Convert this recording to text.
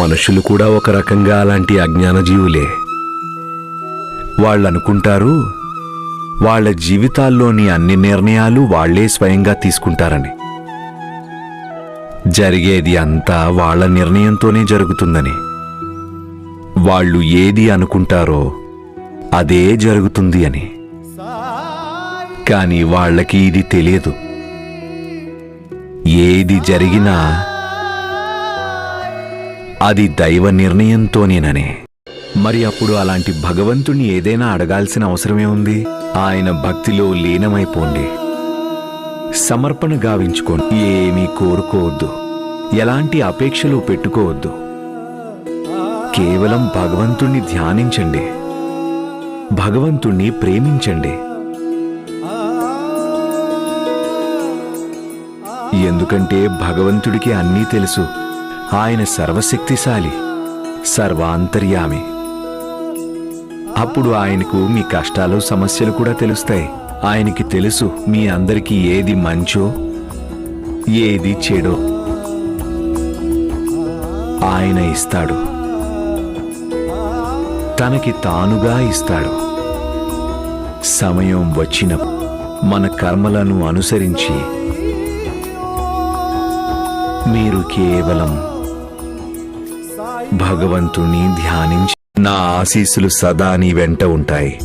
మనుషులు కూడా ఒక రకంగా అలాంటి అజ్ఞాన జీవులే వాళ్ళనుకుంటారు వాళ్ళ జీవితాల్లోని అన్ని నిర్ణయాలు వాళ్ళే స్వయంగా తీసుకుంటారని. జరిగేది అంతా వాళ్ళ నిర్ణయంతోనే జరుగుతుందని. వాళ్ళు ఏది అనుకుంటారో అదే జరుగుతుంది అని. కాని వాళ్ళకి ఇది తెలియదు. ఏది జరిగినా అది దైవ నిర్ణయంతోనేననే. మరి అప్పుడు అలాంటి భగవంతుణ్ణి ఏదైనా అడగాల్సిన అవసరమే ఉంది? ఆయన భక్తిలో లీనమైపోండి. సమర్పణ గావించుకోండి ఏమీ కోరుకోవద్దు. ఎలాంటి అపేక్షలు పెట్టుకోవద్దు. కేవలం భగవంతుణ్ణి ధ్యానించండి. భగవంతుణ్ణి ప్రేమించండి. ఎందుకంటే భగవంతుడికి అన్నీ తెలుసు. ఆయన సర్వశక్తిశాలి సర్వాంతర్యామి. అప్పుడు ఆయనకు మీ కష్టాలు సమస్యలు కూడా తెలుస్తాయి. ఆయనకి తెలుసు మీ అందరికీ ఏది మంచో ఏది చెడో. ఆయన ఇస్తాడు. తనకి తానుగా ఇస్తాడు. సమయం వచ్చిన మన కర్మలను అనుసరించి మీరు కేవలం భగవంతుని ధ్యానించి నా ఆశీస్సులు సదా నీ వెంట ఉంటాయి.